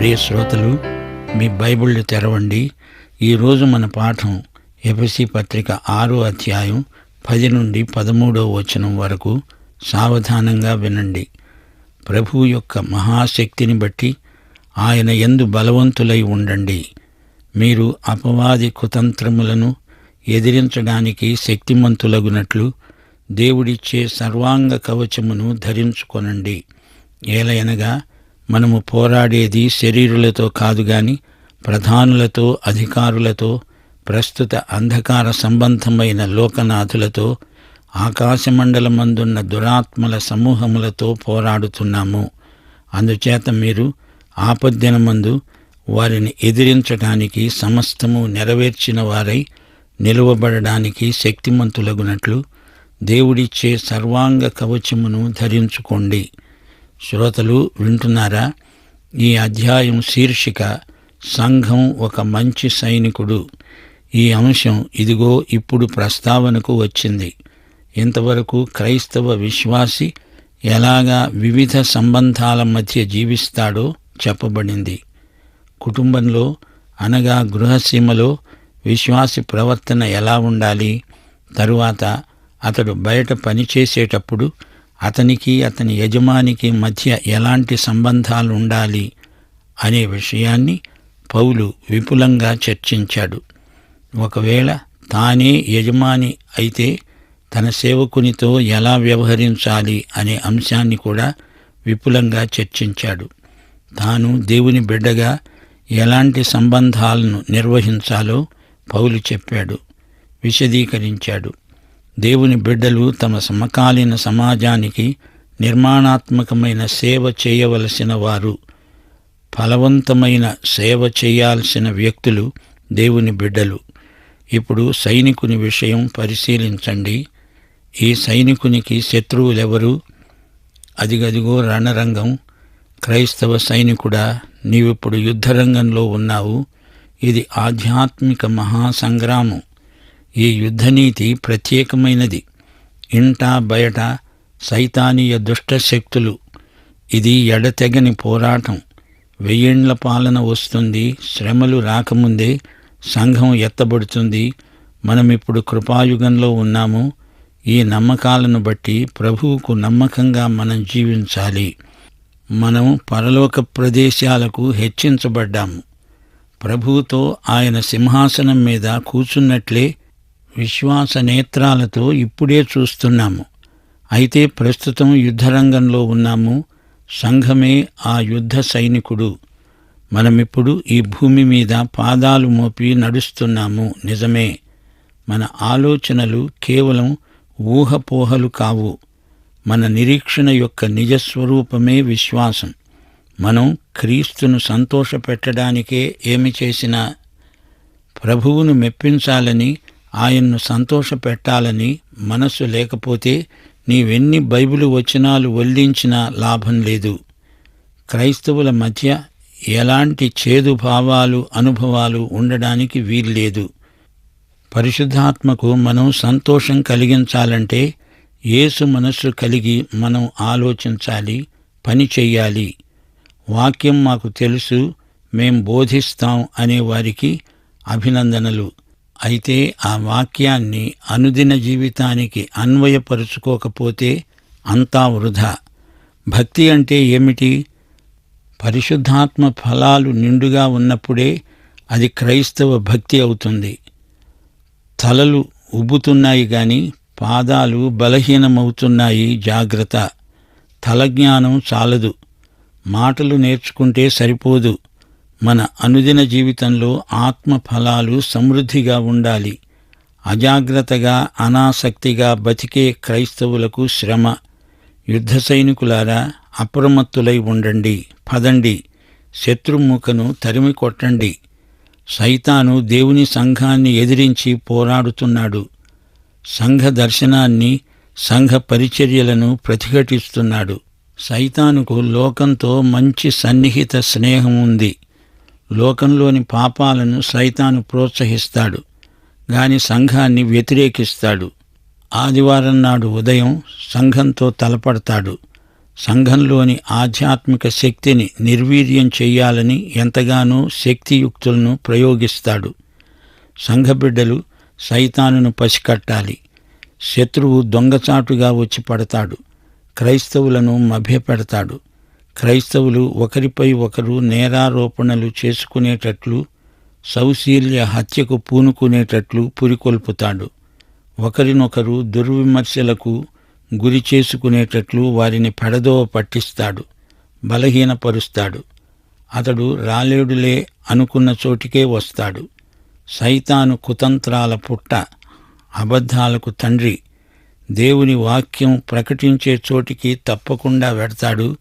ప్రియ శ్రోతలు మీ బైబిళ్ళు తెరవండి. ఈరోజు మన పాఠం ఎఫసి పత్రిక ఆరో అధ్యాయం పది నుండి పదమూడో వచనం వరకు సావధానంగా వినండి. ప్రభు యొక్క మహాశక్తిని బట్టి ఆయన ఎందు బలవంతులై ఉండండి. మీరు అపవాది కుతంత్రములను ఎదిరించడానికి శక్తిమంతులగునట్లు దేవుడిచ్చే సర్వాంగ కవచమును ధరించుకొనండి. ఏలయనగా మనము పోరాడేది శరీరులతో కాదు గాని ప్రధానులతో అధికారులతో ప్రస్తుత అంధకార సంబంధమైన లోకనాథులతో ఆకాశమండలమందున్న దురాత్మల సమూహములతో పోరాడుతున్నాము. అందుచేత మీరు ఆపద్దినమందు వారిని ఎదిరించడానికి సమస్తము నెరవేర్చిన వారై నిలువబడడానికి శక్తిమంతులగునట్లు దేవుడిచ్చే సర్వాంగ కవచమును ధరించుకోండి. శ్రోతలు వింటున్నారా? ఈ అధ్యాయం శీర్షిక సంఘం ఒక మంచి సైనికుడు. ఈ అంశం ఇదిగో ఇప్పుడు ప్రస్తావనకు వచ్చింది. ఇంతవరకు క్రైస్తవ విశ్వాసి ఎలాగా వివిధ సంబంధాల మధ్య జీవిస్తాడో చెప్పబడింది. కుటుంబంలో అనగా గృహసీమలో విశ్వాసి ప్రవర్తన ఎలా ఉండాలి? తరువాత అతడు బయట పనిచేసేటప్పుడు అతనికి అతని యజమానికి మధ్య ఎలాంటి సంబంధాలు ఉండాలి అనే విషయాన్ని పౌలు విపులంగా చర్చించాడు. ఒకవేళ తానే యజమాని అయితే తన సేవకునితో ఎలా వ్యవహరించాలి అనే అంశాన్ని కూడా విపులంగా చర్చించాడు. తాను దేవుని బిడ్డగా ఎలాంటి సంబంధాలను నిర్వహించాలో పౌలు చెప్పాడు విశదీకరించాడు. దేవుని బిడ్డలు తమ సమకాలీన సమాజానికి నిర్మాణాత్మకమైన సేవ చేయవలసిన వారు ఫలవంతమైన సేవ చేయాల్సిన వ్యక్తులు దేవుని బిడ్డలు. ఇప్పుడు సైనికుని విషయం పరిశీలించండి. ఈ సైనికునికి శత్రువులెవరు? అదిగదిగో రణరంగం. క్రైస్తవ సైనికుడా నీవిప్పుడు యుద్ధరంగంలో ఉన్నావు. ఇది ఆధ్యాత్మిక మహాసంగ్రామం. ఈ యుద్ధనీతి ప్రత్యేకమైనది. ఇంట బయట సైతానీయ దుష్ట శక్తులు ఇది ఎడతెగని పోరాటం. వెయ్యేండ్ల పాలన వస్తుంది శ్రమలు రాకముందే సంఘం ఎత్తబడుతుంది. మనమిప్పుడు కృపాయుగంలో ఉన్నాము. ఈ నమ్మకాలను బట్టి ప్రభువుకు నమ్మకంగా మనం జీవించాలి. మనం పరలోక ప్రదేశాలకు హెచ్చించబడ్డాము. ప్రభువుతో ఆయన సింహాసనం మీద కూర్చున్నట్లే విశ్వాస నేత్రాలతో ఇప్పుడే చూస్తున్నాము. అయితే ప్రస్తుతం యుద్ధరంగంలో ఉన్నాము. సంఘమే ఆ యుద్ధ సైనికుడు. మనమిప్పుడు ఈ భూమి మీద పాదాలు మోపి నడుస్తున్నాము. నిజమే. మన ఆలోచనలు కేవలం ఊహపోహలు కావు. మన నిరీక్షణ యొక్క నిజస్వరూపమే విశ్వాసం. మనం క్రీస్తును సంతోషపెట్టడానికే ఏమి చేసినా ప్రభువును మెప్పించాలని ఆయన్ను సంతోషపెట్టాలని మనస్సు లేకపోతే నీవెన్ని బైబిలు వచనాలు వల్లించినా లాభం లేదు. క్రైస్తవుల మధ్య ఎలాంటి చేదు భావాలు అనుభవాలు ఉండడానికి వీల్లేదు పరిశుద్ధాత్మకు మనం సంతోషం కలిగించాలంటే యేసు మనస్సు కలిగి మనం ఆలోచించాలి పని చెయ్యాలి. వాక్యం మాకు తెలుసు మేం బోధిస్తాం అనే వారికి అభినందనలు. అయితే ఆ వాక్యాన్ని అనుదిన జీవితానికి అన్వయపరుచుకోకపోతే అంతా వృధా. భక్తి అంటే ఏమిటి? పరిశుద్ధాత్మ ఫలాలు నిండుగా ఉన్నప్పుడే అది క్రైస్తవ భక్తి అవుతుంది. తలలు ఉబ్బుతున్నాయి గాని పాదాలు బలహీనమవుతున్నాయి జాగ్రత్త. తలజ్ఞానం చాలదు. మాటలు నేర్చుకుంటే సరిపోదు. మన అనుదిన జీవితంలో ఆత్మ ఫలాలు సమృద్ధిగా ఉండాలి. అజాగ్రత్తగా అనాసక్తిగా బతికే క్రైస్తవులకు శ్రమ. యుద్ధ సైనికులారా అప్రమత్తులై ఉండండి. పదండి. శత్రుముఖను తరిమి కొట్టండి. సైతాను దేవుని సంఘాన్ని ఎదిరించి పోరాడుతున్నాడు. సంఘ దర్శనాన్ని సంఘ పరిచర్యలను ప్రతిఘటిస్తున్నాడు. సైతానుకు లోకంతో మంచి సన్నిహిత స్నేహం ఉంది. లోకంలోని పాపాలను సైతాను ప్రోత్సహిస్తాడు. గాని సంఘాన్ని వ్యతిరేకిస్తాడు. ఆదివారం నాడు ఉదయం సంఘంతో తలపడతాడు. సంఘంలోని ఆధ్యాత్మిక శక్తిని నిర్వీర్యం చెయ్యాలని ఎంతగానో శక్తియుక్తులను ప్రయోగిస్తాడు. సంఘబిడ్డలు సైతానును పసికట్టాలి. శత్రువు దొంగచాటుగా వచ్చి పడతాడు. క్రైస్తవులను మభ్యపెడతాడు. క్రైస్తవులు ఒకరిపై ఒకరు నేరారోపణలు చేసుకునేటట్లు సౌశీల్య హత్యకు పూనుకునేటట్లు పురికొల్పుతాడు. ఒకరినొకరు దుర్విమర్శలకు గురి చేసుకునేటట్లు వారిని పెడదోవ పట్టిస్తాడు బలహీనపరుస్తాడు. అతడు రాలేడులే అనుకున్న చోటికే వస్తాడు. సైతాను కుతంత్రాల పుట్ట అబద్ధాలకు తండ్రి. దేవుని వాక్యం ప్రకటించే చోటికి తప్పకుండా వెడతాడు.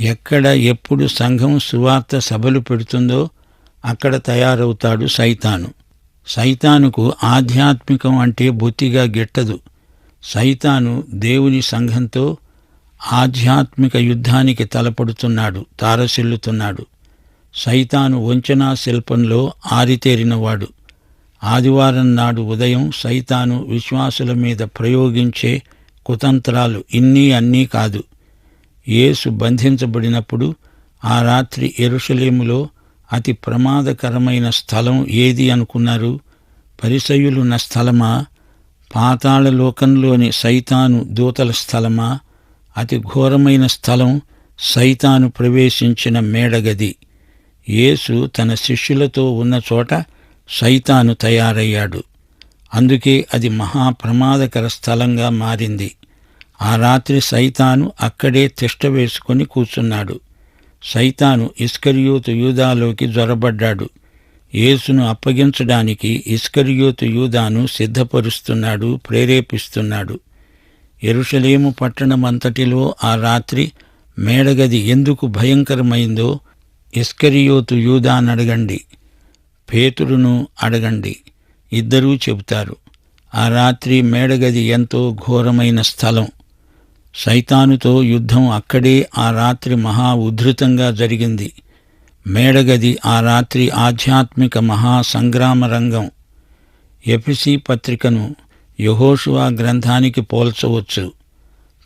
ఎక్కడ ఎప్పుడు సంఘం సువార్త సభలు పెడుతుందో అక్కడ తయారవుతాడు సైతాను. సైతానుకు ఆధ్యాత్మికం అంటే బొత్తిగా గిట్టదు. సైతాను దేవుని సంఘంతో ఆధ్యాత్మిక యుద్ధానికి తలపడుతున్నాడు తారసిల్లుతున్నాడు. సైతాను వంచనా శిల్పంలో ఆరితేరినవాడు. ఆదివారం నాడు ఉదయం సైతాను విశ్వాసుల మీద ప్రయోగించే కుతంత్రాలు ఇన్నీ అన్నీ కాదు. యేసు బంధించబడినప్పుడు ఆ రాత్రి ఎరుషలేములో అతి ప్రమాదకరమైన స్థలం ఏది అనుకున్నారు? పరిసయులున్న స్థలమా? పాతాళ లోకంలోని సైతాను దూతల స్థలమా? అతి ఘోరమైన స్థలం సైతాను ప్రవేశించిన మేడగది. యేసు తన శిష్యులతో ఉన్న చోట సైతాను తయారయ్యాడు. అందుకే అది మహాప్రమాదకర స్థలంగా మారింది. ఆ రాత్రి సైతాను అక్కడే తిష్ట వేసుకొని కూర్చున్నాడు. సైతాను ఇస్కరియోతు యూదాలోకి జొరబడ్డాడు. యేసును అప్పగించడానికి ఇస్కరియోతు యూదాను సిద్ధపరుస్తున్నాడు ప్రేరేపిస్తున్నాడు. ఎరుషలేము పట్టణమంతటిలో ఆ రాత్రి మేడగది ఎందుకు భయంకరమైందో ఇస్కరియోతు యూదానడగండి పేతురును అడగండి. ఇద్దరూ చెబుతారు. ఆ రాత్రి మేడగది ఎంతో ఘోరమైన స్థలం. సైతానుతో యుద్ధం అక్కడే ఆ రాత్రి మహా ఉధృతంగా జరిగింది. మేడగది ఆ రాత్రి ఆధ్యాత్మిక మహా సంగ్రామ రంగం. ఎఫిసి పత్రికను యహోషువా గ్రంథానికి పోల్చవచ్చు.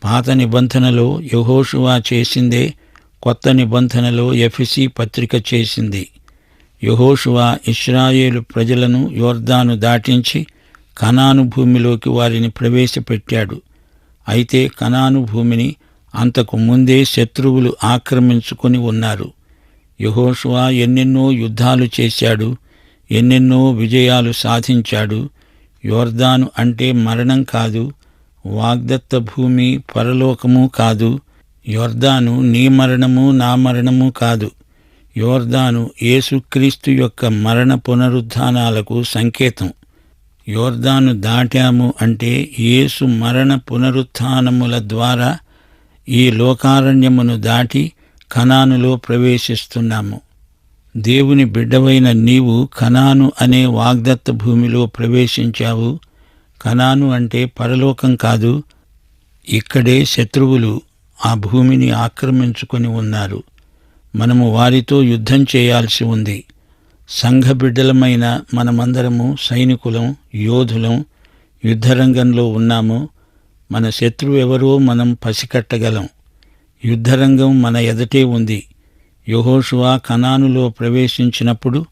పాత నిబంధనలో యహోషువా చేసిందే కొత్త నిబంధనలో ఎఫిసి పత్రిక చేసింది. యహోషువా ఇస్రాయేలు ప్రజలను యోర్దాను దాటించి కనాను భూమిలోకి వారిని ప్రవేశపెట్టాడు. అయితే కనాను భూమిని అంతకు ముందే శత్రువులు ఆక్రమించుకొని ఉన్నారు. యహోషువా ఎన్నెన్నో యుద్ధాలు చేశాడు ఎన్నెన్నో విజయాలు సాధించాడు. యోర్దాను అంటే మరణం కాదు వాగ్దత్త భూమి పరలోకము కాదు. యోర్దాను నీ మరణము నా మరణము కాదు. యోర్దాను యేసుక్రీస్తు యొక్క మరణ పునరుద్ధానాలకు సంకేతం. యోర్దాను దాటాము అంటే యేసు మరణ పునరుత్నముల ద్వారా ఈ లోకారణ్యమును దాటి కనానులో ప్రవేశిస్తున్నాము. దేవుని బిడ్డవైన నీవు కనాను అనే వాగ్దత్త భూమిలో ప్రవేశించావు. కనాను అంటే పరలోకం కాదు ఇక్కడే శత్రువులు ఆ భూమిని ఆక్రమించుకొని ఉన్నారు. మనము వారితో యుద్ధం చేయాల్సి ఉంది. సంఘ బిడ్డలమైన మనమందరము సైనికులం యోధులం యుద్ధరంగంలో ఉన్నాము. మన శత్రువు ఎవరో మనం పసికట్టగలం. యుద్ధరంగం మన ఎదటే ఉంది. యహోషువా కనానులో ప్రవేశించినప్పుడు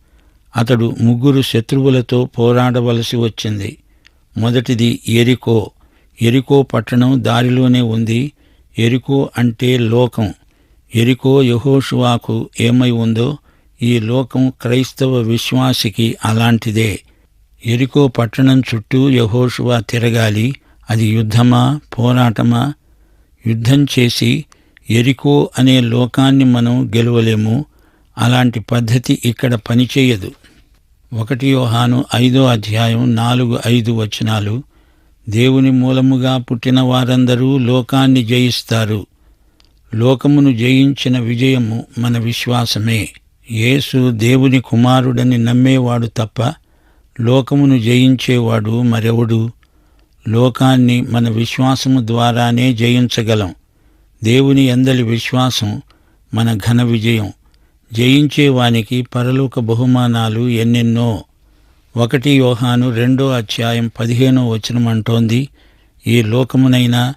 అతడు ముగ్గురు శత్రువులతో పోరాడవలసి వచ్చింది. మొదటిది ఎరికో. ఎరికో పట్టణం దారిలోనే ఉంది. ఎరికో అంటే లోకం. ఎరికో యహోషువాకు ఏమై ఉందో ఈ లోకం క్రైస్తవ విశ్వాసికి అలాంటిదే. ఎరికో పట్టణం చుట్టూ యహోషువా తిరగాలి అది యుద్ధమా పోరాటమా? యుద్ధం చేసి ఎరికో అనే లోకాన్ని మనం గెలవలేము అలాంటి పద్ధతి ఇక్కడ పనిచేయదు. ఒకటి యోహాను ఐదో అధ్యాయం నాలుగు ఐదు వచనాలు దేవుని మూలముగా పుట్టిన వారందరూ లోకాన్ని జయిస్తారు. లోకమును జయించిన విజయము మన విశ్వాసమే. యేసు దేవుని కుమారుడని నమ్మేవాడు తప్ప లోకమును జయించేవాడు మరెవడు? లోకాన్ని మన విశ్వాసము ద్వారానే జయించగలం. దేవుని అందలి విశ్వాసం మన ఘన విజయం. జయించేవానికి పరలోక బహుమానాలు ఎన్నెన్నో? ఒకటి యోహాను రెండో అధ్యాయం పదిహేనో వచనం అంటోంది ఈ లోకమునైనా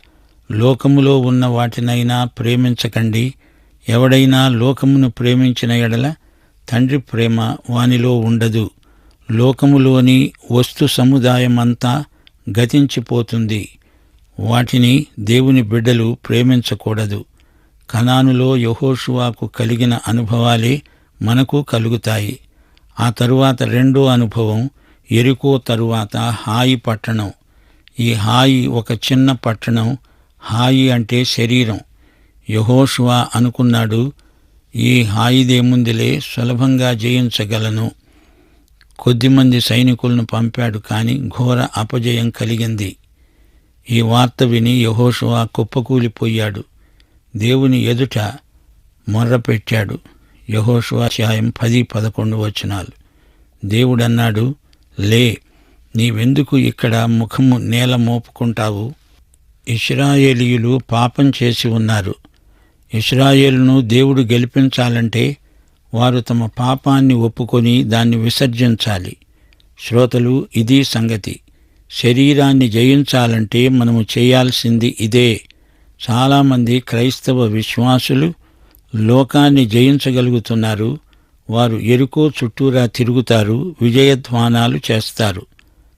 లోకములో ఉన్న వాటినైనా ప్రేమించకండి. ఎవడైనా లోకమును ప్రేమించిన ఎడల తండ్రి ప్రేమ వానిలో ఉండదు. లోకములోని వస్తు సముదాయమంతా గతించిపోతుంది. వాటిని దేవుని బిడ్డలు ప్రేమించకూడదు. కనానులో యహోషువాకు కలిగిన అనుభవాలే మనకు కలుగుతాయి. ఆ తరువాత రెండో అనుభవం ఎరుకో తరువాత హాయి పట్టణం. ఈ హాయి ఒక చిన్న పట్టణం. హాయి అంటే శరీరం. యహోషువా అనుకున్నాడు ఈ హాయిదేముందిలే సులభంగా జయించగలను. కొద్దిమంది సైనికులను పంపాడు కాని ఘోర అపజయం కలిగింది. ఈ వార్త విని యహోషువా కుప్పకూలిపోయాడు. దేవుని ఎదుట మొర్రపెట్టాడు. యహోషువా యహోషువాధ్యాయం పది పదకొండు వచనాలు. దేవుడన్నాడు లే నీవెందుకు ఇక్కడ ముఖము నేల మోపుకుంటావు? ఇస్రాయేలీయులు పాపం చేసి ఉన్నారు. ఇస్రాయేల్ను దేవుడు గెలిపించాలంటే వారు తమ పాపాన్ని ఒప్పుకొని దాన్ని విసర్జించాలి. శ్రోతలు ఇది సంగతి. శరీరాన్ని జయించాలంటే మనము చేయాల్సింది ఇదే. చాలామంది క్రైస్తవ విశ్వాసులు లోకాన్ని జయించగలుగుతున్నారు వారు ఎరుకో చుట్టూరా తిరుగుతారు విజయధ్వానాలు చేస్తారు.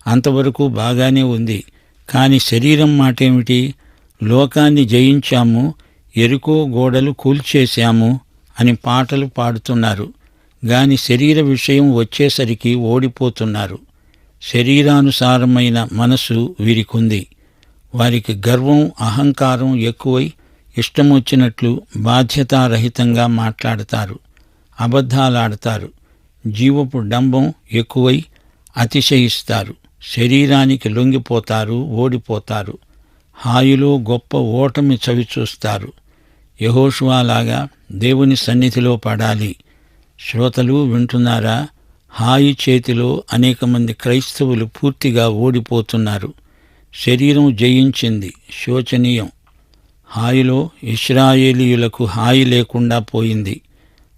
అంతవరకు బాగానే ఉంది. కానీ శరీరం మాటేమిటి? లోకాన్ని జయించాము ఎరుకో గోడలు కూల్చేశాము అని పాటలు పాడుతున్నారు. గాని శరీర విషయం వచ్చేసరికి ఓడిపోతున్నారు. శరీరానుసారమైన మనసు వీరికుంది. వారికి గర్వం అహంకారం ఎక్కువై ఇష్టమొచ్చినట్లు బాధ్యతారహితంగా మాట్లాడతారు. అబద్ధాలాడతారు. జీవపు డంబం ఎక్కువై అతిశయిస్తారు. శరీరానికి లొంగిపోతారు ఓడిపోతారు. హాయిలో గొప్ప ఓటమి చవిచూస్తారు. యహోషువాలాగా దేవుని సన్నిధిలో పడాలి. శ్రోతలు వింటున్నారా? హాయి చేతిలో అనేక మంది క్రైస్తవులు పూర్తిగా ఓడిపోతున్నారు. శరీరం జయించింది. శోచనీయం. హాయిలో ఇస్రాయేలీయులకు హాయి లేకుండా పోయింది.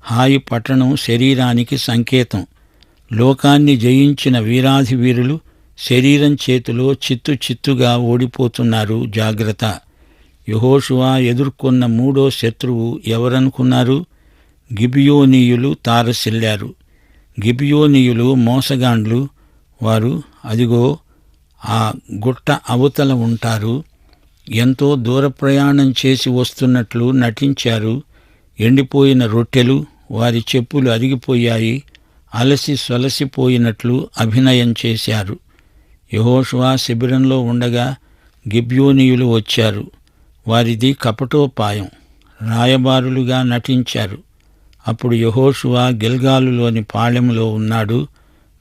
హాయి పట్టణం శరీరానికి సంకేతం. లోకాన్ని జయించిన వీరాధి వీరులు శరీరం చేతిలో చిత్తు చిత్తుగా ఓడిపోతున్నారు. జాగ్రత్త. యహోషువా ఎదుర్కొన్న మూడో శత్రువు ఎవరనుకున్నారు? గిబియోనీయులు తారసిల్లారు గిబియోనీయులు మోసగాండ్లు. వారు అదిగో ఆ గుట్ట అవతల ఉంటారు. ఎంతో దూర ప్రయాణం చేసి వస్తున్నట్లు నటించారు. ఎండిపోయిన రొట్టెలు వారి చెప్పులు అరిగిపోయాయి అలసి సొలసిపోయినట్లు అభినయం చేశారు. యహోషువా శిబిరంలో ఉండగా గిబ్యోనీయులు వచ్చారు. వారిది కపటోపాయం. రాయబారులుగా నటించారు. అప్పుడు యహోషువా గిల్గాలులోని పాళెంలో ఉన్నాడు.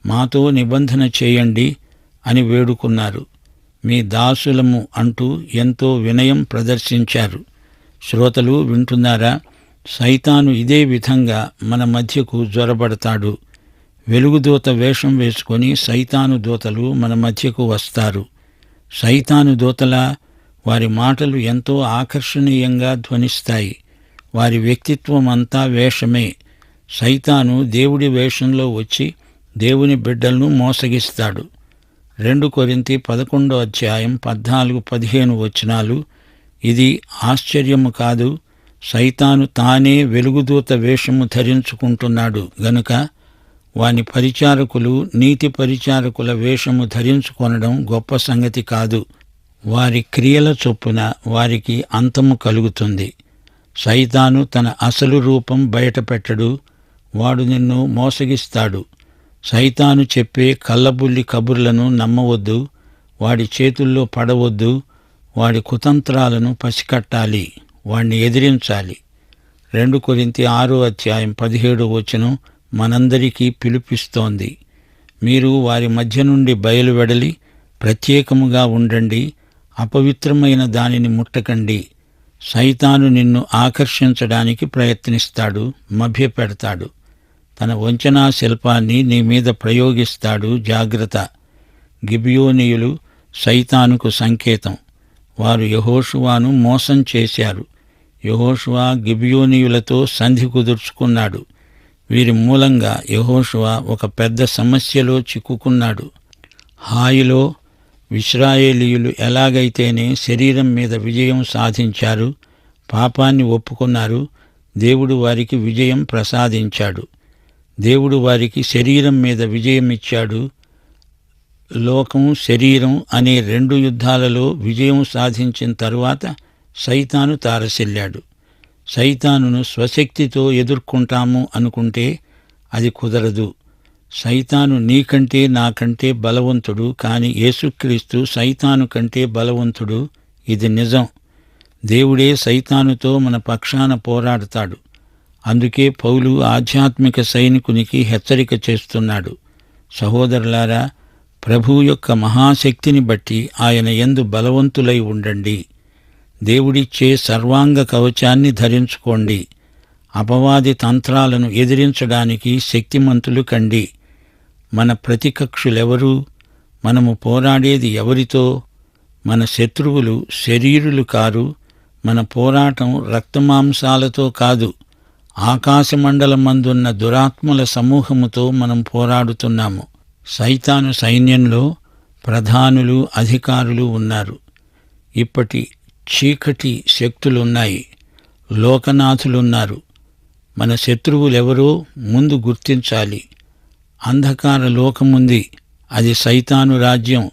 మాతో నిబంధన చేయండి అని వేడుకున్నారు. మీ దాసులము అంటూ ఎంతో వినయం ప్రదర్శించారు. శ్రోతలు వింటున్నారా? సైతాను ఇదే విధంగా మన మధ్యకు జ్వరబడతాడు వెలుగుదూత వేషం వేసుకొని సైతాను దూతలు మన మధ్యకు వస్తారు. సైతాను దూతల వారి మాటలు ఎంతో ఆకర్షణీయంగా ధ్వనిస్తాయి. వారి వ్యక్తిత్వం అంతా వేషమే. సైతాను దేవుడి వేషంలో వచ్చి దేవుని బిడ్డలను మోసగిస్తాడు. రెండు కొరింతి పదకొండో అధ్యాయం పద్నాలుగు పదిహేను వచనాలు. ఇది ఆశ్చర్యము కాదు. సైతాను తానే వెలుగుదూత వేషము ధరించుకుంటున్నాడు గనుక వాని పరిచారకులు నీతి పరిచారకుల వేషము ధరించుకొనడం గొప్ప సంగతి కాదు. వారి క్రియల చొప్పున వారికి అంతము కలుగుతుంది. సైతాను తన అసలు రూపం బయటపెట్టడు వాడు నిన్ను మోసగిస్తాడు. సైతాను చెప్పే కళ్ళబుల్లి కబుర్లను నమ్మవద్దు వాడి చేతుల్లో పడవద్దు వాడి కుతంత్రాలను పసికట్టాలి వాణ్ణి ఎదిరించాలి. రెండు కొరింతి ఆరో అధ్యాయం పదిహేడు వచనం మనందరికీ పిలుపిస్తోంది. మీరు వారి మధ్య నుండి బయలువెడలి ప్రత్యేకముగా ఉండండి అపవిత్రమైన దానిని ముట్టకండి. సైతాను నిన్ను ఆకర్షించడానికి ప్రయత్నిస్తాడు మభ్యపెడతాడు. తన వంచనా శిల్పాన్ని నీ మీద ప్రయోగిస్తాడు జాగ్రత్త. గిబియోనియులు సైతానుకు సంకేతం. వారు యహోషువాను మోసం చేశారు. యహోషువా గిబియోనియులతో సంధి కుదుర్చుకున్నాడు. వీరి మూలంగా యహోషువా ఒక పెద్ద సమస్యలో చిక్కుకున్నాడు. హాయిలో విశ్రాయేలీయులు ఎలాగైతేనే శరీరం మీద విజయం సాధించారు పాపాన్ని ఒప్పుకున్నారు దేవుడు వారికి విజయం ప్రసాదించాడు. దేవుడు వారికి శరీరం మీద విజయం ఇచ్చాడు. లోకం శరీరం అనే రెండు యుద్ధాలలో విజయం సాధించిన తరువాత సైతాను తారసిల్లాడు. సైతానును స్వశక్తితో ఎదుర్కొంటాము అనుకుంటే అది కుదరదు. సైతాను నీకంటే నాకంటే బలవంతుడు కాని యేసుక్రీస్తు సైతాను కంటే బలవంతుడు. ఇది నిజం. దేవుడే సైతానుతో మన పక్షాన పోరాడతాడు. అందుకే పౌలు ఆధ్యాత్మిక సైనికునికి హెచ్చరిక చేస్తున్నాడు. సహోదరులారా ప్రభు యొక్క మహాశక్తిని బట్టి ఆయన ఎందు బలవంతులై ఉండండి. దేవుడిచ్చే సర్వాంగ కవచాన్ని ధరించుకోండి. అపవాది తంత్రాలను ఎదిరించడానికి శక్తిమంతులు కండి. మన ప్రతికక్షులెవరు? మనము పోరాడేది ఎవరితో? మన శత్రువులు శరీరులు కారు? మన పోరాటం రక్తమాంసాలతో కాదు. ఆకాశమండలమందున్న దురాత్మల సమూహముతో మనం పోరాడుతున్నాము. సైతాను సైన్యంలో ప్రధానులు అధికారులు ఉన్నారు. ఇప్పటి చీకటి శక్తులున్నాయి. లోకనాథులున్నారు. మన శత్రువులెవరో ముందు గుర్తించాలి. అంధకార లోకముంది. అది సైతాను రాజ్యం.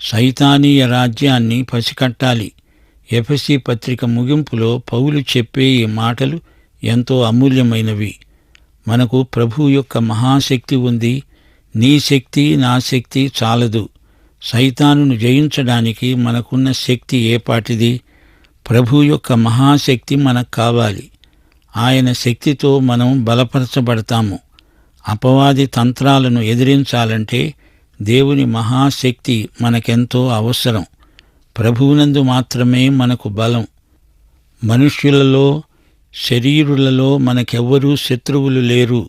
సైతానీయ రాజ్యాన్ని పసికట్టాలి. ఎఫ్ఎస్సి పత్రిక ముగింపులో పౌలు చెప్పే ఈ మాటలు ఎంతో అమూల్యమైనవి. మనకు ప్రభు యొక్క మహాశక్తి ఉంది. నీ శక్తి నా శక్తి చాలదు. సైతానును జయించడానికి మనకున్న శక్తి ఏపాటిది? ప్రభు యొక్క మహాశక్తి మనకు కావాలి. ఆయన శక్తితో మనం బలపరచబడతాము. అపవాది తంత్రాలను ఎదిరించాలంటే దేవుని మహాశక్తి మనకెంతో అవసరం. ప్రభువునందు మాత్రమే మనకు బలం. మనుష్యులలో శరీరులలో మనకెవ్వరూ శత్రువులు లేరు.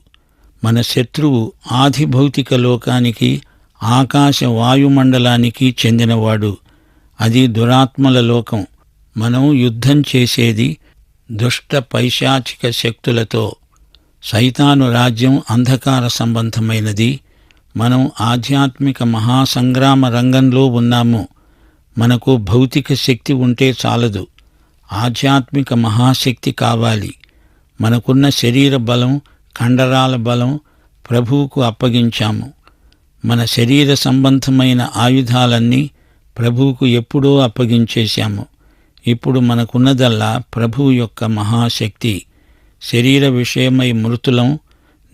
మన శత్రువు ఆధిభౌతిక లోకానికి ఆకాశ వాయుమండలానికి చెందినవాడు. అది దురాత్మల లోకం. మనం యుద్ధం చేసేది దుష్ట పైశాచిక శక్తులతో. సైతాను రాజ్యం అంధకార సంబంధమైనది. మనం ఆధ్యాత్మిక మహాసంగ్రామ రంగంలో ఉన్నాము. మనకు భౌతిక శక్తి ఉంటే చాలదు. ఆధ్యాత్మిక మహాశక్తి కావాలి. మనకున్న శరీర బలం కండరాల బలం ప్రభువుకు అప్పగించాము. మన శరీర సంబంధమైన ఆయుధాలన్నీ ప్రభువుకు ఎప్పుడో అప్పగించేశాము. ఇప్పుడు మనకున్నదల్లా ప్రభువు యొక్క మహాశక్తి. శరీర విషయమై మృతులం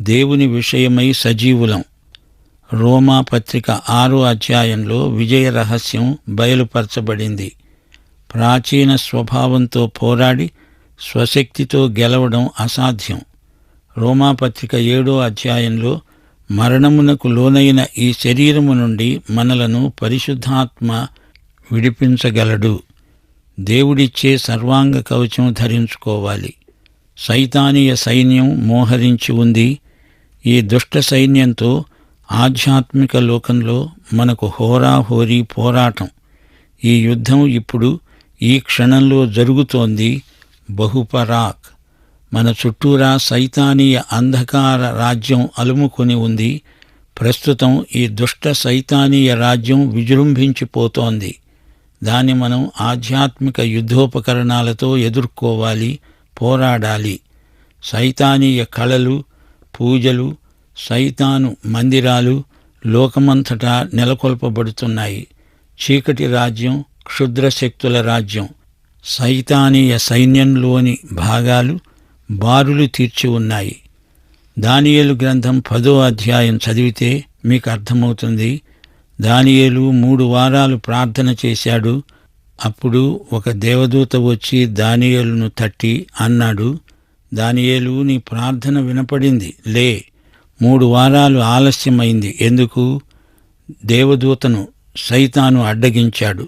దేవుని విషయమై సజీవులం. రోమా పత్రిక ఆరో అధ్యాయంలో విజయ రహస్యం బయలుపరచబడింది. ప్రాచీన స్వభావంతో పోరాడి స్వశక్తితో గెలవడం అసాధ్యం. రోమాపత్రిక ఏడో అధ్యాయంలో మరణమునకు లోనైన ఈ శరీరము నుండి మనలను పరిశుద్ధాత్మ విడిపించగలడు. దేవుడిచ్చే సర్వాంగ కవచం ధరించుకోవాలి. సైతానీయ సైన్యం మోహరించి ఉంది. ఈ దుష్ట సైన్యంతో ఆధ్యాత్మిక లోకంలో మనకు హోరాహోరీ పోరాటం. ఈ యుద్ధం ఇప్పుడు ఈ క్షణంలో జరుగుతోంది. బహుపరాక్. మన చుట్టూరా సైతానీయ అంధకార రాజ్యం అలుముకొని ఉంది. ప్రస్తుతం ఈ దుష్ట సైతానీయ రాజ్యం విజృంభించిపోతోంది. దాన్ని మనం ఆధ్యాత్మిక యుద్ధోపకరణాలతో ఎదుర్కోవాలి. పోరాడాలి. సైతానీయ కళలు పూజలు సైతాను మందిరాలు లోకమంతటా నెలకొల్పబడుతున్నాయి. చీకటి రాజ్యం క్షుద్ర శక్తుల రాజ్యం సైతానీయ సైన్యంలోని భాగాలు బారులు తీర్చి ఉన్నాయి. దానియేలు గ్రంథం పదో అధ్యాయం చదివితే మీకు అర్థమవుతుంది. దానియేలు మూడు వారాలు ప్రార్థన చేశాడు. అప్పుడు ఒక దేవదూత వచ్చి దానియేలును తట్టి అన్నాడు దానియేలు నీ ప్రార్థన వినపడింది. లే మూడు వారాలు ఆలస్యమైంది. ఎందుకు? దేవదూతను సైతాను అడ్డగించాడు.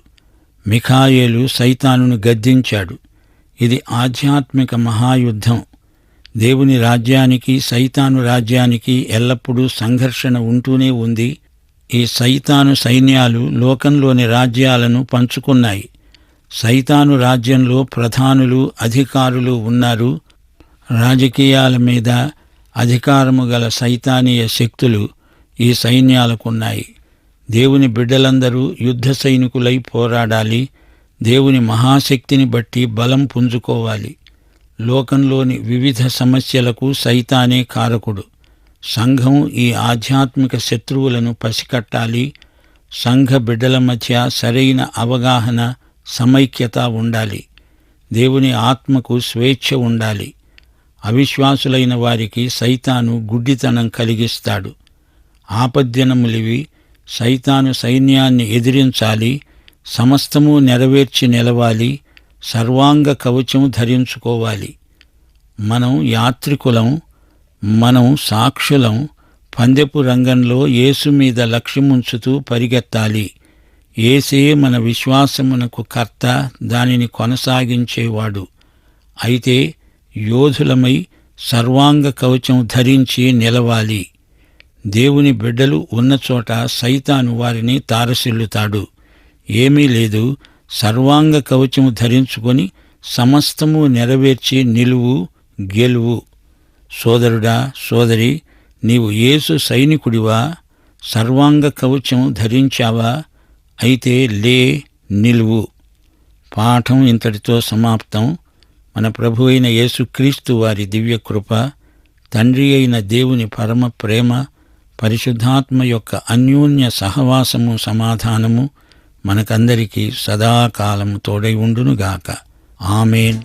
మిఖాయేలు సైతానును గద్దించాడు. ఇది ఆధ్యాత్మిక మహాయుద్ధం. దేవుని రాజ్యానికి సైతాను రాజ్యానికి ఎల్లప్పుడూ సంఘర్షణ ఉంటూనే ఉంది. ఈ సైతాను సైన్యాలు లోకంలోని రాజ్యాలను పంచుకున్నాయి. సైతాను రాజ్యంలో ప్రధానులు అధికారులు ఉన్నారు. రాజకీయాల మీద అధికారము గల సైతానీయ శక్తులు ఈ సైన్యాలకున్నాయి. దేవుని బిడ్డలందరూ యుద్ధ సైనికులై పోరాడాలి. దేవుని మహాశక్తిని బట్టి బలం పుంజుకోవాలి. లోకంలోని వివిధ సమస్యలకు సైతానే కారకుడు. సంఘం ఈ ఆధ్యాత్మిక శత్రువులను పసికట్టాలి. సంఘ బిడ్డల మధ్య సరైన అవగాహన సమైక్యత ఉండాలి. దేవుని ఆత్మకు స్వేచ్ఛ ఉండాలి. అవిశ్వాసులైన వారికి సైతాను గుడ్డితనం కలిగిస్తాడు. ఆపద్దినములివి సైతాను సైన్యాన్ని ఎదిరించాలి. సమస్తము నెరవేర్చి నిలవాలి. సర్వాంగ కవచం ధరించుకోవాలి. మనం యాత్రికులం మనం సాక్షులం పందెపు రంగంలో యేసు మీద లక్ష్యముంచుతూ పరిగెత్తాలి. ఏసే మన విశ్వాసమునకు కర్త దానిని కొనసాగించేవాడు. అయితే యోధులమై సర్వాంగ కవచం ధరించి నిలవాలి. దేవుని బిడ్డలు ఉన్న చోట సైతాను వారిని తారసిల్లుతాడు. ఏమీ లేదు సర్వాంగ కవచం ధరించుకొని సమస్తము నెరవేర్చి నిలువు గెలువు. సోదరుడా సోదరి నీవు యేసు సైనికుడివా? సర్వాంగ కవచం ధరించావా? అయితే లే నిలువు. పాఠం ఇంతటితో సమాప్తం. మన ప్రభు అయిన యేసుక్రీస్తు వారి దివ్య కృప తండ్రి అయిన దేవుని పరమ ప్రేమ పరిశుద్ధాత్మ యొక్క అన్యోన్య సహవాసము సమాధానము మనకందరికీ సదాకాలము తోడై ఉండునుగాక. ఆమెన్.